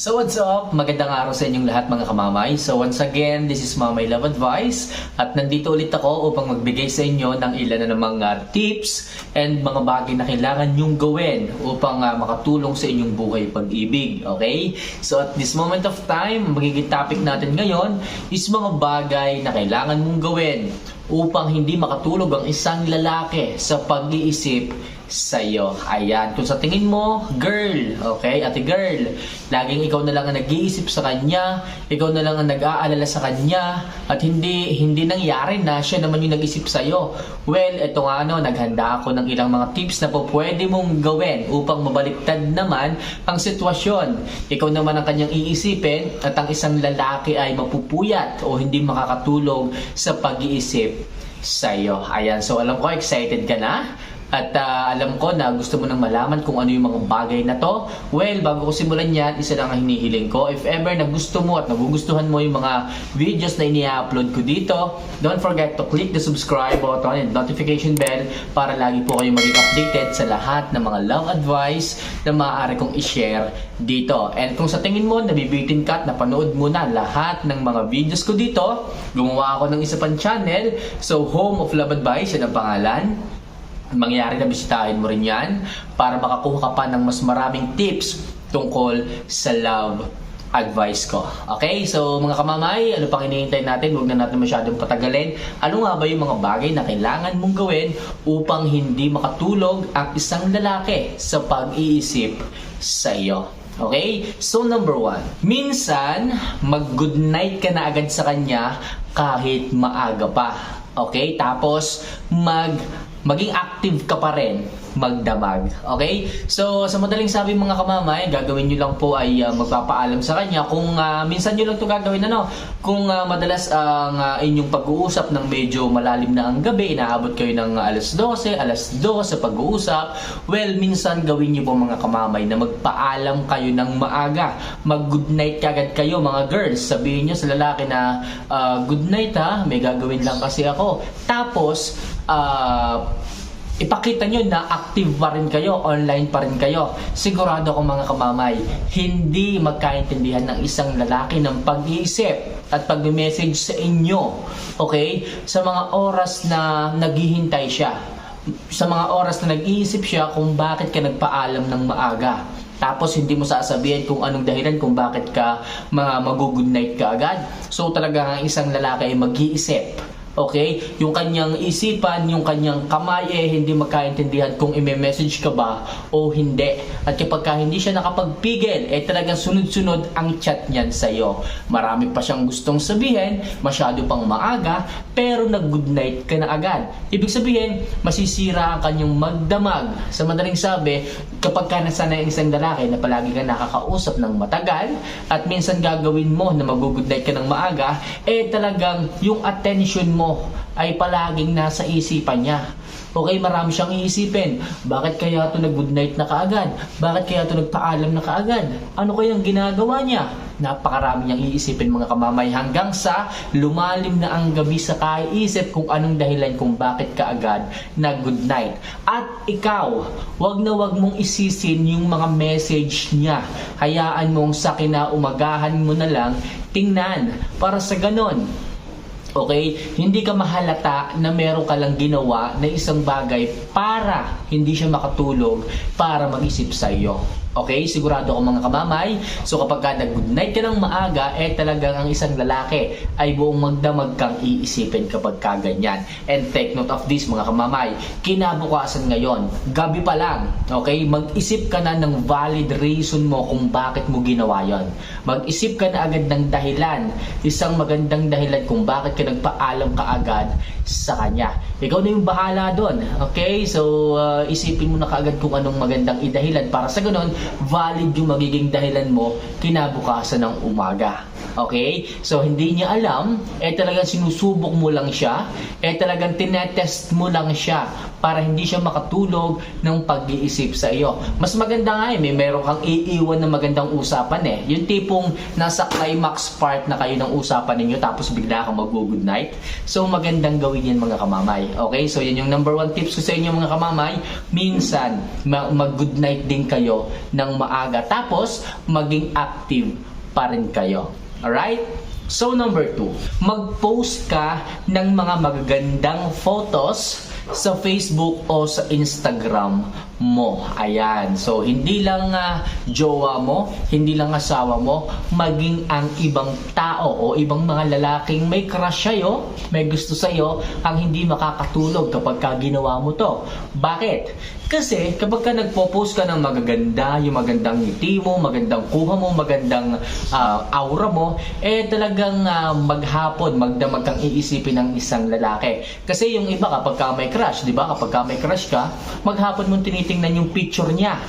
So what's up? Magandang araw sa inyong lahat mga kamamay. So once again, this is Mamay Love Advice at nandito ulit ako upang magbigay sa inyo ng ilan na namang uh, tips and mga bagay na kailangan nyong gawin upang uh, makatulong sa inyong buhay pag-ibig. Okay? So at this moment of time, magiging topic natin ngayon is mga bagay na kailangan mong gawin upang hindi makatulog ang isang lalaki sa pag-iisip sa iyo. Ayan, kung sa tingin mo, girl, okay, ate girl, laging ikaw na lang ang nag-iisip sa kanya, ikaw na lang ang nag-aalala sa kanya, at hindi hindi nangyari na siya naman yung nag-isip sa iyo. Well, eto nga ano, naghanda ako ng ilang mga tips na po pwede mong gawin upang mabaliktad naman ang sitwasyon. Ikaw naman ang kanyang iisipin at ang isang lalaki ay mapupuyat o hindi makakatulog sa pag-iisip sa iyo. Ayan, so alam ko excited ka na. At ah, alam ko na gusto mo nang malaman kung ano yung mga bagay na to. Well, bago ko simulan yan, isa lang ang hinihiling ko. If ever na gusto mo at nagugustuhan mo yung mga videos na ini-upload ko dito, don't forget to click the subscribe button and notification bell para lagi po kayong maging updated sa lahat ng mga love advice na maaari kong i-share dito. And kung sa tingin mo, nabibitin ka at napanood mo na lahat ng mga videos ko dito, gumawa ako ng isa pang channel. So, Home of Love Advice, yan ang pangalan mangyari na bisitahin mo rin yan para makakuha ka pa ng mas maraming tips tungkol sa love advice ko. Okay? So, mga kamamay, ano pang hinihintay natin? Huwag na natin masyadong patagalin. Ano nga ba yung mga bagay na kailangan mong gawin upang hindi makatulog ang isang lalaki sa pag-iisip sa iyo? Okay? So, number one. Minsan, mag-good night ka na agad sa kanya kahit maaga pa. Okay? Tapos, mag maging active ka pa rin magdamag. Okay? So, sa madaling sabi mga kamamay, gagawin nyo lang po ay uh, magpapaalam sa kanya. Kung uh, minsan nyo lang ito gagawin, ano, kung uh, madalas ang uh, inyong pag-uusap ng medyo malalim na ang gabi, inaabot kayo ng alas 12, alas 2 sa pag-uusap, well, minsan gawin nyo po mga kamamay na magpaalam kayo ng maaga. Mag-good night kagad kayo mga girls. Sabihin nyo sa lalaki na, uh, good night ha, may gagawin lang kasi ako. Tapos, uh, ipakita nyo na active pa rin kayo, online pa rin kayo. Sigurado ko mga kamamay, hindi magkaintindihan ng isang lalaki ng pag-iisip at pag-message sa inyo. Okay? Sa mga oras na naghihintay siya. Sa mga oras na nag-iisip siya kung bakit ka nagpaalam ng maaga. Tapos hindi mo sasabihin kung anong dahilan kung bakit ka mga mag-good night ka agad. So talaga ang isang lalaki ay mag-iisip Okay? Yung kanyang isipan, yung kanyang kamay eh hindi magkaintindihan kung i-message ka ba o hindi. At kapag ka hindi siya nakapagpigil, eh talagang sunod-sunod ang chat niyan sa iyo. Marami pa siyang gustong sabihin, masyado pang maaga, pero nag-good night ka na agad. Ibig sabihin, masisira ang kanyang magdamag. Sa madaling sabi, kapag ka nasanay ang isang lalaki na palagi ka nakakausap ng matagal at minsan gagawin mo na mag-good night ka ng maaga, eh talagang yung attention mo ay palaging nasa isipan niya. Okay, marami siyang iisipin. Bakit kaya ito nag-good night na kaagad? Bakit kaya ito nagpaalam na kaagad? Ano kayang ginagawa niya? Napakarami niyang iisipin mga kamamay hanggang sa lumalim na ang gabi sa kaiisip kung anong dahilan kung bakit kaagad nag-good night. At ikaw, wag na wag mong isisin yung mga message niya. Hayaan mong sa kinaumagahan mo na lang tingnan para sa ganon Okay? Hindi ka mahalata na meron ka lang ginawa na isang bagay para hindi siya makatulog para mag-isip sa iyo. Okay? Sigurado ako mga kamamay. So kapag ka nag-good night ka ng maaga, eh talagang ang isang lalaki ay buong magdamag kang iisipin kapag ka ganyan. And take note of this mga kamamay. Kinabukasan ngayon, gabi pa lang, okay? Mag-isip ka na ng valid reason mo kung bakit mo ginawa yon. Mag-isip ka na agad ng dahilan, isang magandang dahilan kung bakit ka nagpaalam ka agad sa kanya. Ikaw na yung bahala doon. Okay? So, uh, isipin mo na kaagad kung anong magandang idahilan para sa ganun, valid yung magiging dahilan mo kinabukasan ng umaga. Okay? So, hindi niya alam, eh talagang sinusubok mo lang siya, eh talagang tinetest mo lang siya para hindi siya makatulog ng pag-iisip sa iyo. Mas maganda nga eh, may meron kang iiwan na magandang usapan eh. Yung tipong nasa climax part na kayo ng usapan ninyo tapos bigla kang mag-good night. So, magandang gawin yan mga kamamay. Okay? So, yan yung number one tips ko sa inyo mga kamamay. Minsan, ma- mag-good night din kayo ng maaga. Tapos, maging active pa rin kayo. Alright? So number two, mag-post ka ng mga magagandang photos sa Facebook o sa Instagram mo. Ayan. So, hindi lang ah, jowa mo, hindi lang asawa mo, maging ang ibang tao o ibang mga lalaking may crush sa'yo, may gusto sa'yo, ang hindi makakatulog kapag ka ginawa mo to. Bakit? Kasi kapag ka nagpo-post ka ng magaganda, yung magandang ngiti mo, magandang kuha mo, magandang ah, aura mo, eh talagang ah, maghapon, magdamag kang iisipin ng isang lalaki. Kasi yung iba kapag ka may crush, di ba? Kapag ka may crush ka, maghapon mong tinitingnan yung picture niya.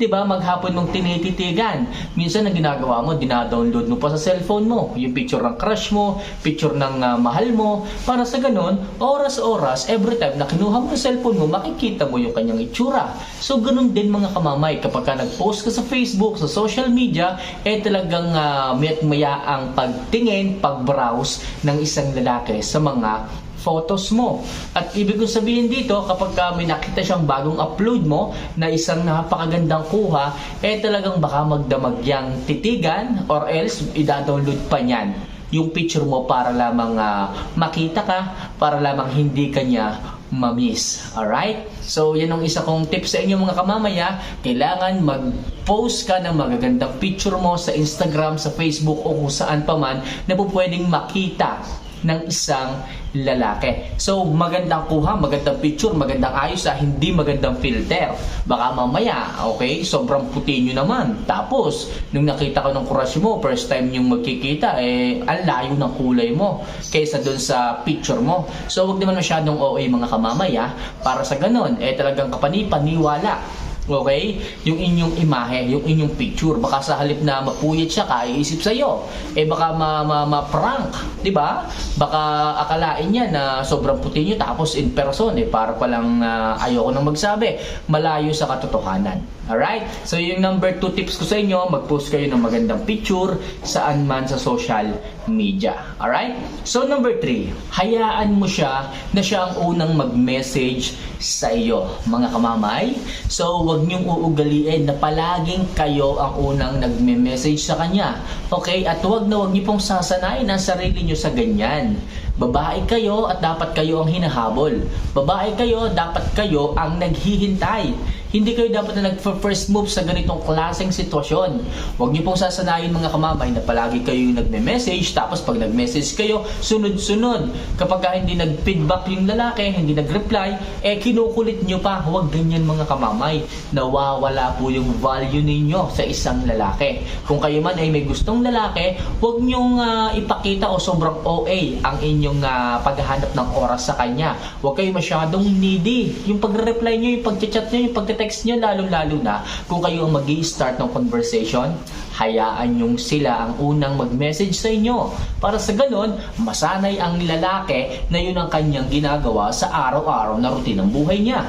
'di ba? Maghapon mong tinititigan. Minsan ang ginagawa mo, dinadownload mo pa sa cellphone mo yung picture ng crush mo, picture ng ah, mahal mo, para sa ganun, oras-oras, every time na kinuha mo yung cellphone mo, makikita mo yung kanyang itsura. So ganun din mga kamamay, kapag ka nag-post ka sa Facebook, sa social media, eh talagang uh, maya ang pagtingin, pag-browse ng isang lalaki sa mga photos mo. At ibig kong sabihin dito, kapag ka may nakita siyang bagong upload mo na isang napakagandang kuha, eh talagang baka magdamag yang titigan or else ida-download pa niyan yung picture mo para lamang ah, makita ka, para lamang hindi kanya mamiss. Alright? So, yan ang isa kong tip sa inyo mga kamamaya. Kailangan mag-post ka ng magagandang picture mo sa Instagram, sa Facebook o kung saan pa man na po pwedeng makita ng isang lalaki. So, magandang kuha, magandang picture, magandang ayos, ah, hindi magandang filter. Baka mamaya, okay, sobrang puti nyo naman. Tapos, nung nakita ko ng crush mo, first time yung magkikita, eh, ang layo ng kulay mo kaysa dun sa picture mo. So, wag naman masyadong OA mga kamamaya para sa ganun, eh talagang kapani-paniwala Okay? Yung inyong imahe, yung inyong picture. Baka sa halip na mapuyat siya, kaiisip sa'yo. Eh baka ma, ma, ma-prank, di ba? Baka akalain niya na sobrang puti niyo tapos in person, eh para palang uh, ayoko nang magsabi. Malayo sa katotohanan. Alright? So yung number 2 tips ko sa inyo, mag-post kayo ng magandang picture saan man sa social media. Alright? So number 3, hayaan mo siya na siya ang unang mag-message sa iyo, mga kamamay. So wag niyong uugaliin na palaging kayo ang unang nagme-message sa kanya. Okay? At wag na wag niyo pong sasanayin ang sarili niyo sa ganyan. Babae kayo at dapat kayo ang hinahabol. Babae kayo, dapat kayo ang naghihintay. Hindi kayo dapat na nag-first move sa ganitong klaseng sitwasyon. Huwag niyo pong sasanayin mga kamamay na palagi kayo yung nagme-message tapos pag nag-message kayo, sunod-sunod. Kapag ka hindi nag-feedback yung lalaki, hindi nag-reply, eh kinukulit niyo pa. Huwag ganyan mga kamamay. Nawawala po yung value ninyo sa isang lalaki. Kung kayo man ay may gustong lalaki, huwag niyong ah, ipakita o sobrang OA ang inyong ah, paghahanap ng oras sa kanya. Huwag kayo masyadong needy. Yung pagre-reply niyo, yung pag-chat niyo, yung pag-text niyo, lalong-lalo na kung kayo ang mag start ng conversation, hayaan yung sila ang unang mag-message sa inyo. Para sa ganun, masanay ang lalaki na yun ang kanyang ginagawa sa araw-araw na routine ng buhay niya.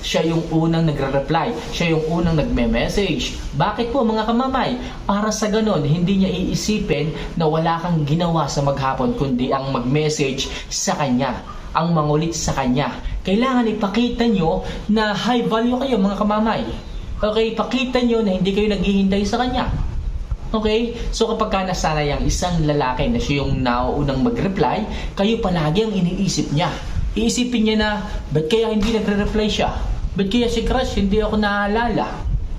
Siya yung unang nagre-reply. Siya yung unang nagme-message. Bakit po mga kamamay? Para sa ganun, hindi niya iisipin na wala kang ginawa sa maghapon kundi ang mag-message sa kanya ang mangulit sa kanya. Kailangan ipakita nyo na high value kayo mga kamamay. Okay, pakita nyo na hindi kayo naghihintay sa kanya. Okay? So kapag ka nasanay ang isang lalaki na siya yung nauunang mag-reply, kayo palagi ang iniisip niya. Iisipin niya na, ba't kaya hindi nagre-reply siya? Ba't kaya si Crush hindi ako naalala?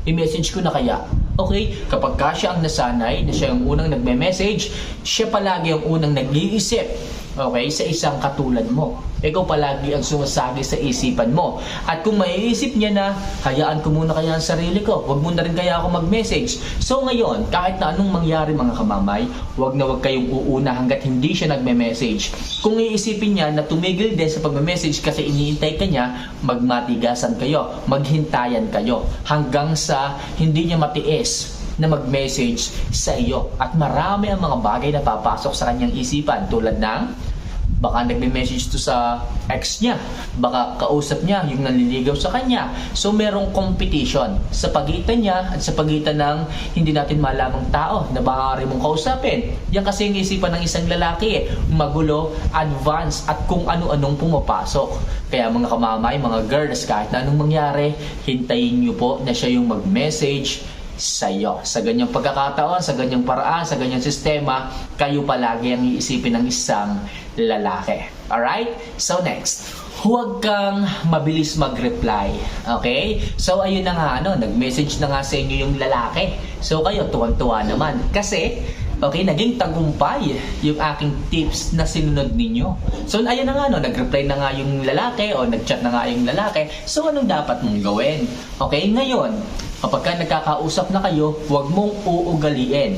I-message ko na kaya. Okay? Kapag ka siya ang nasanay na siya ang unang nagme-message, siya palagi ang unang nag-iisip Okay? Sa isang katulad mo. Ikaw palagi ang sumasagi sa isipan mo. At kung maiisip niya na, hayaan ko muna kaya ang sarili ko. Huwag mo na rin kaya ako mag-message. So ngayon, kahit na anong mangyari mga kamamay, huwag na huwag kayong uuna hanggat hindi siya nagme-message. Kung iisipin niya na tumigil din sa pagme-message kasi iniintay ka niya, magmatigasan kayo, maghintayan kayo hanggang sa hindi niya matiis na mag-message sa iyo. At marami ang mga bagay na papasok sa kanyang isipan tulad ng baka nagme-message to sa ex niya, baka kausap niya yung nanliligaw sa kanya. So merong competition sa pagitan niya at sa pagitan ng hindi natin malamang tao na maaari mong kausapin. Yan kasi yung isipan ng isang lalaki, eh. magulo, advance at kung ano-anong pumapasok. Kaya mga kamamay, mga girls, kahit na anong mangyari, hintayin niyo po na siya yung mag-message sa iyo. Sa ganyang pagkakataon, sa ganyang paraan, sa ganyang sistema, kayo palagi ang iisipin ng isang lalaki. Alright? So next, huwag kang mabilis mag-reply. Okay? So ayun na nga, ano, nag-message na nga sa inyo yung lalaki. So kayo, tuwan-tuwa naman. Kasi, okay, naging tagumpay yung aking tips na sinunod ninyo. So ayun na nga, no, nag-reply na nga yung lalaki o nag-chat na nga yung lalaki. So anong dapat mong gawin? Okay, ngayon, kapag ka nagkakausap na kayo, huwag mong uugaliin.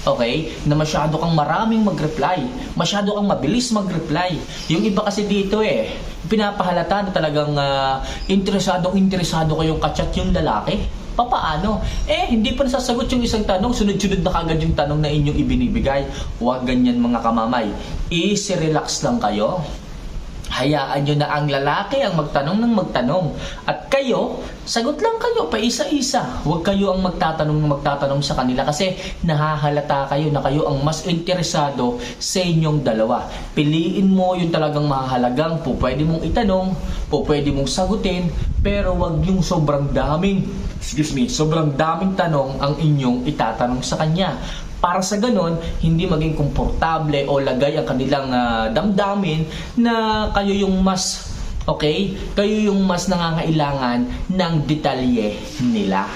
Okay? Na masyado kang maraming mag-reply. Masyado kang mabilis mag-reply. Yung iba kasi dito eh, pinapahalata na talagang ah, interesadong interesado kayong kachat yung lalaki. Papaano? Eh, hindi pa nasasagot yung isang tanong, sunod-sunod na kagad yung tanong na inyong ibinibigay. Huwag ganyan mga kamamay. Easy relax lang kayo. Hayaan nyo na ang lalaki ang magtanong ng magtanong. At kayo, sagot lang kayo pa isa-isa. Huwag kayo ang magtatanong ng magtatanong sa kanila kasi nahahalata kayo na kayo ang mas interesado sa inyong dalawa. Piliin mo yung talagang mahalagang po pwede mong itanong, po pwede mong sagutin, pero wag yung sobrang daming, excuse me, sobrang daming tanong ang inyong itatanong sa kanya para sa ganon, hindi maging komportable o lagay ang kanilang ah, damdamin na kayo yung mas, okay, kayo yung mas nangangailangan ng detalye nila.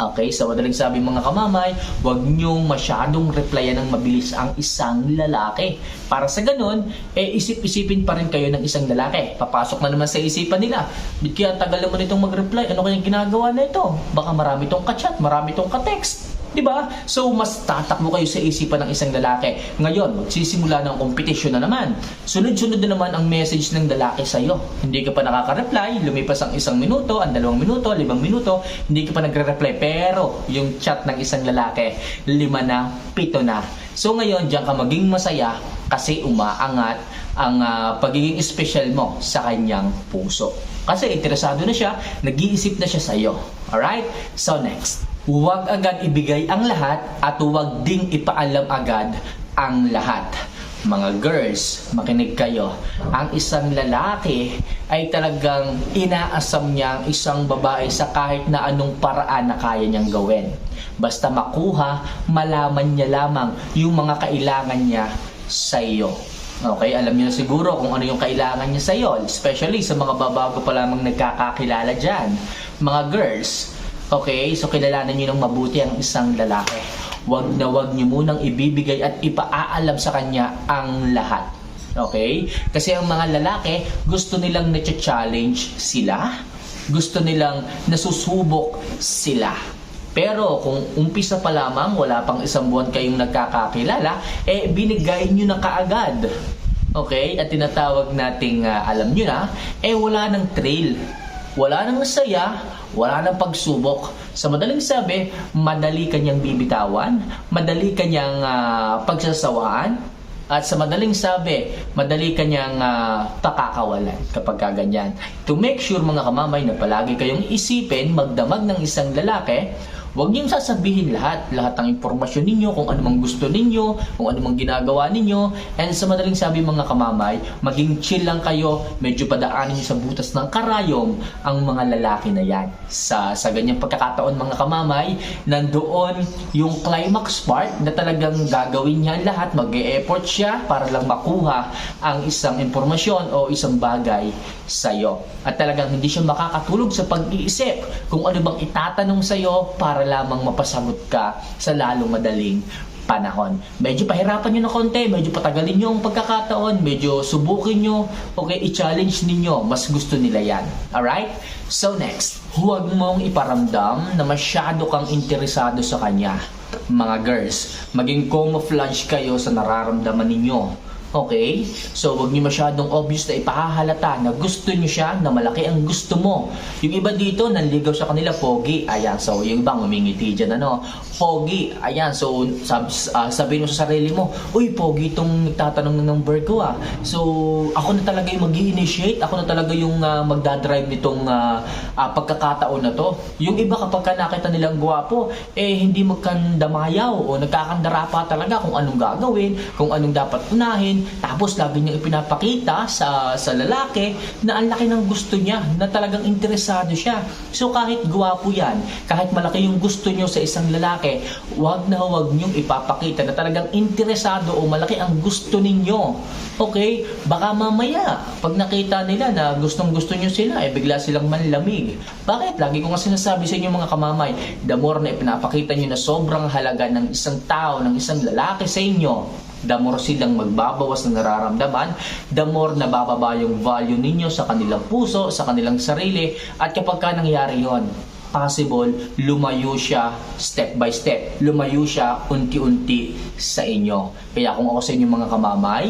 Okay, sa madaling sabi mga kamamay, huwag niyong masyadong replyan ng mabilis ang isang lalaki. Para sa ganon, eh isip-isipin pa rin kayo ng isang lalaki. Papasok na naman sa isipan nila. Bit kaya tagal naman itong mag-reply, ano kayang ginagawa na ito? Baka marami itong ka-chat, marami itong ka-text. Di ba? So, mas tatakbo kayo sa isipan ng isang lalaki. Ngayon, magsisimula ng competition na naman. Sunod-sunod na naman ang message ng lalaki sa iyo. Hindi ka pa nakaka-reply, lumipas ang isang minuto, ang dalawang minuto, limang minuto, hindi ka pa nagre-reply. Pero, yung chat ng isang lalaki, lima na, pito na. So, ngayon, diyan ka maging masaya kasi umaangat ang ah, pagiging special mo sa kanyang puso. Kasi interesado na siya, nag-iisip na siya sa iyo. Alright? So, next. Huwag agad ibigay ang lahat at huwag ding ipaalam agad ang lahat. Mga girls, makinig kayo. Ang isang lalaki ay talagang inaasam niya ang isang babae sa kahit na anong paraan na kaya niyang gawin. Basta makuha, malaman niya lamang yung mga kailangan niya sa iyo. Okay, alam niyo na siguro kung ano yung kailangan niya sa iyo, especially sa mga babago pa lamang nagkakakilala dyan. Mga girls, Okay, so kilalanin niyo ng mabuti ang isang lalaki. Huwag na huwag niyo munang ibibigay at ipaalam sa kanya ang lahat. Okay? Kasi ang mga lalaki, gusto nilang na-challenge sila. Gusto nilang nasusubok sila. Pero kung umpisa pa lamang, wala pang isang buwan kayong nagkakakilala, eh binigay nyo na kaagad. Okay? At tinatawag nating, ah, alam nyo na, eh wala ng trail. Wala nang saya, wala nang pagsubok. Sa madaling sabi, madali kanyang bibitawan, madali kanyang ah, pagsasawaan, at sa madaling sabi, madali kanyang ah, pakakawalan kapag kaganyan. To make sure mga kamamay na palagi kayong isipin, magdamag ng isang lalaki, Huwag niyong sasabihin lahat, lahat ng impormasyon ninyo, kung ano mang gusto ninyo, kung ano mang ginagawa ninyo. And sa madaling sabi mga kamamay, maging chill lang kayo, medyo padaanin niyo sa butas ng karayom ang mga lalaki na yan. Sa, sa ganyang pagkakataon mga kamamay, nandoon yung climax part na talagang gagawin niya lahat, mag effort siya para lang makuha ang isang impormasyon o isang bagay sa'yo. At talagang hindi siya makakatulog sa pag-iisip kung ano bang itatanong sa'yo para lamang mapasagot ka sa lalong madaling panahon. Medyo pahirapan nyo na konti, medyo patagalin nyo ang pagkakataon, medyo subukin nyo, okay, i-challenge ninyo, mas gusto nila yan. Alright? So next, huwag mong iparamdam na masyado kang interesado sa kanya. Mga girls, maging camouflage kayo sa nararamdaman ninyo. Okay? So, wag niyo masyadong obvious na ipahahalata na gusto niyo siya, na malaki ang gusto mo. Yung iba dito, nanligaw sa kanila, pogi. Ayan, so yung ibang umingiti dyan, ano. Pogi. Ayan, so sab, ah, sabihin mo sa sarili mo, uy, pogi itong nagtatanong ng number ko ah. So, ako na talaga yung mag initiate ako na talaga yung ah, magdadrive nitong ah, ah, pagkakataon na to. Yung iba kapag ka nakita nilang gwapo, eh hindi magkandamayaw o nagkakandara pa talaga kung anong gagawin, kung anong dapat unahin, tapos lagi niyang ipinapakita sa, sa lalaki na ang laki ng gusto niya, na talagang interesado siya. So kahit gwapo yan, kahit malaki yung gusto niyo sa isang lalaki, wag na wag niyong ipapakita na talagang interesado o malaki ang gusto ninyo. Okay? Baka mamaya, pag nakita nila na gustong gusto niyo sila, eh bigla silang manlamig. Bakit? Lagi ko nga sinasabi sa inyo mga kamamay, the more na ipinapakita niyo na sobrang halaga ng isang tao, ng isang lalaki sa inyo, the more silang magbabawas ng nararamdaman, the more nabababa yung value ninyo sa kanilang puso, sa kanilang sarili, at kapag ka nangyari yon possible, lumayo siya step by step. Lumayo siya unti-unti sa inyo. Kaya kung ako sa inyo mga kamamay,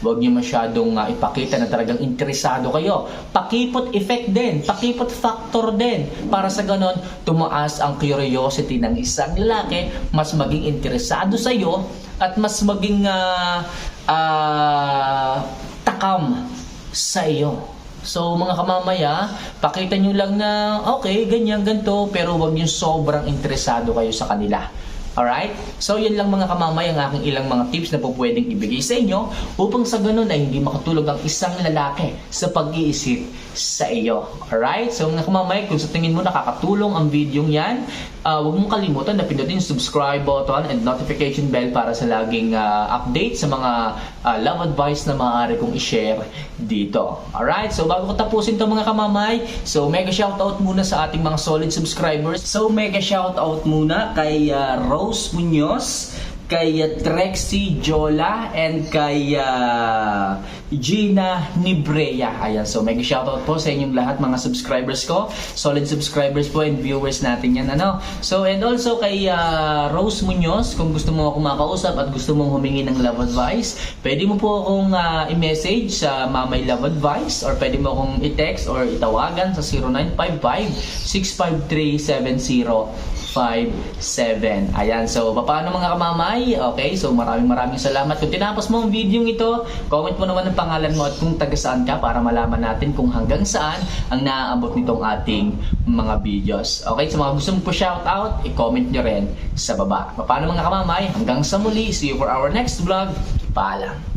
Huwag niyo masyadong ah, ipakita na talagang interesado kayo. Pakipot effect din, pakipot factor din. Para sa ganon, tumaas ang curiosity ng isang lalaki, mas maging interesado sa iyo at mas maging ah, ah, takam sa iyo. So mga kamamaya, pakita nyo lang na okay, ganyan, ganito, pero wag yung sobrang interesado kayo sa kanila. Alright? So yun lang mga kamamay ang aking ilang mga tips na po pwedeng ibigay sa inyo upang sa ganun ay hindi makatulog ang isang lalaki sa pag-iisip sa iyo. Alright? So mga kamamay, kung sa tingin mo nakakatulong ang video yan, uh, huwag mong kalimutan na pindutin yung subscribe button and notification bell para sa laging ah, update sa mga ah, love advice na maaari kong i-share dito. Alright? So bago ko tapusin to mga kamamay, so mega shoutout muna sa ating mga solid subscribers. So mega shoutout muna kay ah, Rose Munoz, kay Trexie Jola and kay uh, Gina Nibrea. Ayan, so mega shoutout po sa inyong lahat mga subscribers ko. Solid subscribers po and viewers natin yan. Ano? So and also kay uh, Rose Munoz, kung gusto mo ako makausap at gusto mong humingi ng love advice, pwede mo po akong uh, i-message sa Mamay Love Advice or pwede mo akong i-text or itawagan sa 0955 653 57. Ayan, so paano mga kamamay? Okay, so maraming maraming salamat. Kung tinapos mo ang video ito, comment mo naman ang pangalan mo at kung taga saan ka para malaman natin kung hanggang saan ang naaabot nitong ating mga videos. Okay, so mga gusto mo po shout out, i-comment nyo rin sa baba. Paano mga kamamay? Hanggang sa muli, see you for our next vlog. Paalam.